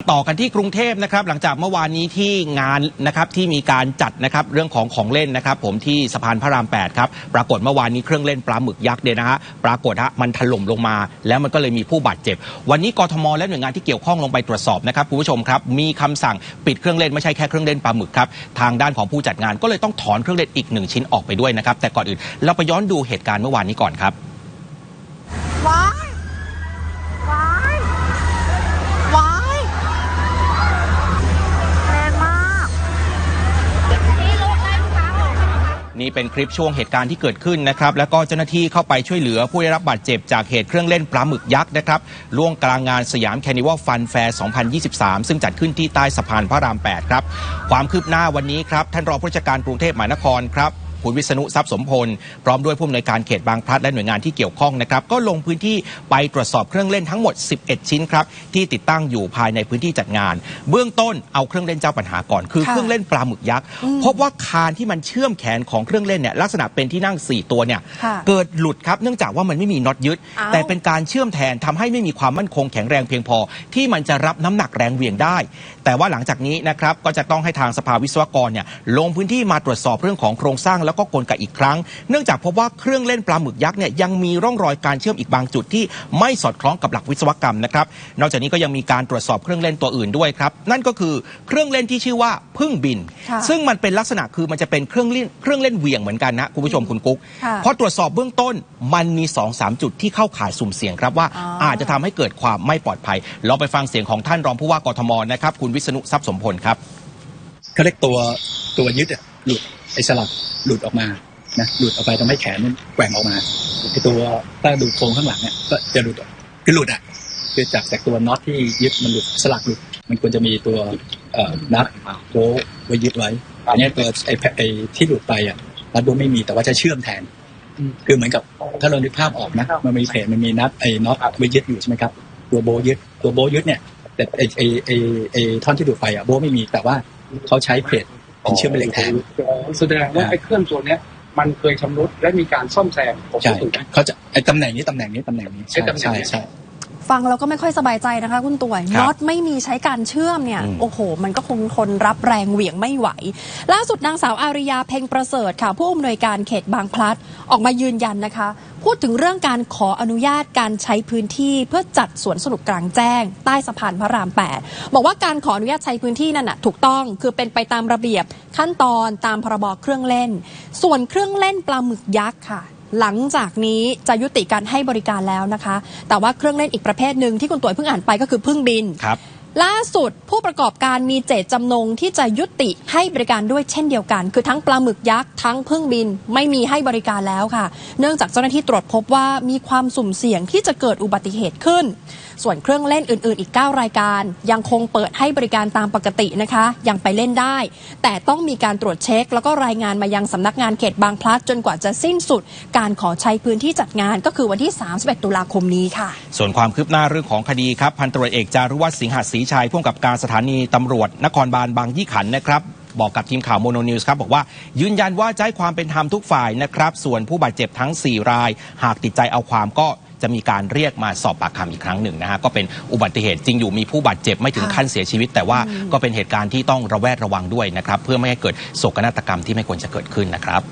ต่อกันที่กรุงเทพนะครับหลังจากเมื่อวานนี้ที่งานนะครับที่มีการจัดนะครับเรื่องของของเล่นนะครับ ผมที่สะพานพระราม8ครับปรากฏเมื่อวานนี้เครื่องเล่นปลาหมึกยักษ์เนี่ยนะฮะปรากฏฮะมันถล่มลงมา แล้วมันก็เลยมีผู้บาดเจ็บ วันนี้กทมและหน่วยงานที่เกี่ยวข้องลงไปตรวจสอบนะครับคุณผู้ชมครับมีคำสั่งปิดเครื่องเล่นไม่ใช่แค่เครื่องเล่นปลาหมึกครับทางด้านของผู้จัดงานก็เลยต้องถอนเครื่องเล่นอีกหนึ่งชิ้นออกไปด้วยนะครับแต่ก่อนอื่นเราไปย้อนดูเหตุการณ์เมื่อวานนี้ก่อนครับ ว้ายว้ายว้ายแรงมาก นี่เป็นคลิปช่วงเหตุการณ์ที่เกิดขึ้นนะครับแล้วก็เจ้าหน้าที่เข้าไปช่วยเหลือผู้ได้รับบาดเจ็บจากเหตุเครื่องเล่นปลาหมึกยักษ์นะครับล่วงกลางงานสยามแคนิวัลฟันแฟร์ 2023 ซึ่งจัดขึ้นที่ใต้สะพานพระราม 8 ครับ ความคืบหน้าวันนี้ครับท่านรองผู้จัดการกรุงเทพมหานครครับ คุณวิษณุทรัพย์สมพล พร้อมด้วยผู้อำนวยการเขตบางพลัดและหน่วยงานที่เกี่ยวข้องนะครับ ก็ลงพื้นที่ไปตรวจสอบเครื่องเล่นทั้งหมด 11 ชิ้นครับ ที่ติดตั้งอยู่ภายในพื้นที่จัดงาน เบื้องต้นเอาเครื่องเล่นเจ้าปัญหาก่อน คือค่ะเครื่องเล่นปลาหมึกยักษ์พบว่าคานที่มันเชื่อมแขนของเครื่องเล่นเนี่ยลักษณะเป็นที่นั่ง 4 ตัวเนี่ยค่ะเกิดหลุดครับเนื่องจากว่ามันไม่มีน็อตยึดอ้าวแต่เป็นการเชื่อมแทนทำให้ไม่มีความมั่นคงแข็งแรงเพียงพอ ที่มันจะรับน้ำหนักแรงเหวี่ยงได้ แต่ว่าหลังจากนี้นะครับก็จะต้องให้ทางสภาวิศวกรเนี่ยลงพื้นที่มาตรวจสอบเรื่องของโครงสร้างแล้วก็กลไกอีกครั้ง เนื่องจากพบว่าเครื่องเล่นปลาหมึกยักษ์เนี่ยยังมีร่องรอยการเชื่อมอีกบางจุดที่ไม่สอดคล้องกับหลักวิศวกรรมนะครับ นอกจากนี้ก็ยังมีการตรวจสอบเครื่องเล่นตัวอื่นด้วยครับ นั่นก็คือเครื่องเล่นที่ชื่อว่าพึ่งบินค่ะซึ่งมันเป็นลักษณะคือมันจะเป็นเครื่องเล่นเครื่องเล่นเหวี่ยงเหมือนกันนะคุณผู้ชมคุณกุ๊กค่ะเพราะตรวจสอบเบื้องต้นมันมี2อสามจุดที่เข้าข่ายสุ่มเสี่ยงครับว่าอ๋อออาจจะทำให้เกิดความไม่ปลอดภัยเราไปฟังเสียงของท่านรองผู้ว่ากทมนะครับคุณวิษณุทรัพย์สมพลครับเขาเรียกตัวตัวยึดอะ หลุดไอ้สลักหลุดออกมานะหลุดออกไปทำให้แขนมันแกว่งออกมาไอ้ตัวตั้งดูโครงข้างหลังเนี่ยก็จะหลุดกคือหลุดอะคือจากจากตัวน็อตที่ยึดมันหลุดสลักหลุด มันควรจะมีตัวนัดโบ้ไว้ยึดไว้อันนี้ตัวไอ้ไอ้ที่หลุดไปอะนัดโบ้ไม่มีแต่ว่าจะเชื่อมแทน คือเหมือนกับถ้าเรานึกภาพออกนะมันมีเพจมันมีนัดไอ้น็อตไว้ยึดอยู่ใช่ไหมครับ ตัวโบยึดตัวโบยึดเนี่ยแต่ไอ้ไอ้ไอ้ท่อนที่ดูดไปอะโบไม่มีแต่ว่าเขาใช้เพจ เป็นเชื่อมเป็นเหล็กแทนแสดงว่าไอ้เครื่องตัวเนี้ยมันเคยชำรุดและมีการซ่อมแซมผมใช่ถูกไหมเขาจะไอ้ตำแหน่งนี้ตำแหน่งนี้ตำแหน่งนี้ใช่ใช่ตำแหน่งใช่นี้ใช่ ฟังแล้วก็ไม่ค่อยสบายใจนะคะ คุณต่วยครับน็อตไม่มีใช้การเชื่อมเนี่ยอืมโอ้โห มันก็คงทนรับแรงเหวี่ยงไม่ไหว ล่าสุดนางสาวอาริยาเพ็งประเสริฐค่ะ ผู้อำนวยการเขตบางพลัดออกมายืนยันนะคะ พูดถึงเรื่องการขออนุญาตการใช้พื้นที่เพื่อจัดสวนสนุกกลางแจ้ง ใต้สะพานพระราม 8 บอกว่าการขออนุญาตใช้พื้นที่นั่นน่ะถูกต้องคือเป็นไปตามระเบียบขั้นตอนตามพรบเครื่องเล่น ส่วนเครื่องเล่นปลาหมึกยักษ์ค่ะ หลังจากนี้จะยุติการให้บริการแล้วนะคะ แต่ว่าเครื่องเล่นอีกประเภทหนึ่งที่คุณตุ๋ยเพิ่งอ่านไปก็คือพึ่งบินครับล่าสุดผู้ประกอบการมีเจตจำนงที่จะยุติให้บริการด้วยเช่นเดียวกัน คือทั้งปลาหมึกยักษ์ทั้งพึ่งบินไม่มีให้บริการแล้วค่ะ เนื่องจากเจ้าหน้าที่ตรวจพบว่ามีความสุ่มเสี่ยงที่จะเกิดอุบัติเหตุขึ้น ส่วนเครื่องเล่นอื่นๆ อีก 9 รายการ ยังคงเปิดให้บริการตามปกตินะคะ ยังไปเล่นได้ แต่ต้องมีการตรวจเช็ค แล้วก็รายงานมายังสำนักงานเขตบางพลัดจนกว่าจะสิ้นสุด การขอใช้พื้นที่จัดงานก็คือวันที่ 31 ตุลาคมนี้ค่ะ ส่วนความคืบหน้าเรื่องของคดีครับพันตรวจเอกจารุวัฒน์สิงหศรีชัยผู้กำกับการสถานีตำรวจนครบาลบางยี่ขันนะครับบอกกับทีมข่าวโมโนนิวส์ครับบอกว่ายืนยันว่าจะให้ความเป็นธรรมทุกฝ่ายนะครับ ส่วนผู้บาดเจ็บทั้ง 4 ราย หากติดใจเอาความก็ จะมีการเรียกมาสอบปากคำอีกครั้งหนึ่งนะฮะก็เป็นอุบัติเหตุจริงอยู่มีผู้บาดเจ็บไม่ถึงขั้นเสียชีวิต แต่ว่าก็เป็นเหตุการณ์ที่ต้องระแวดระวังด้วยนะครับเพื่อไม่ให้เกิดโศกนาฏกรรมที่ไม่ควรจะเกิดขึ้นนะครับ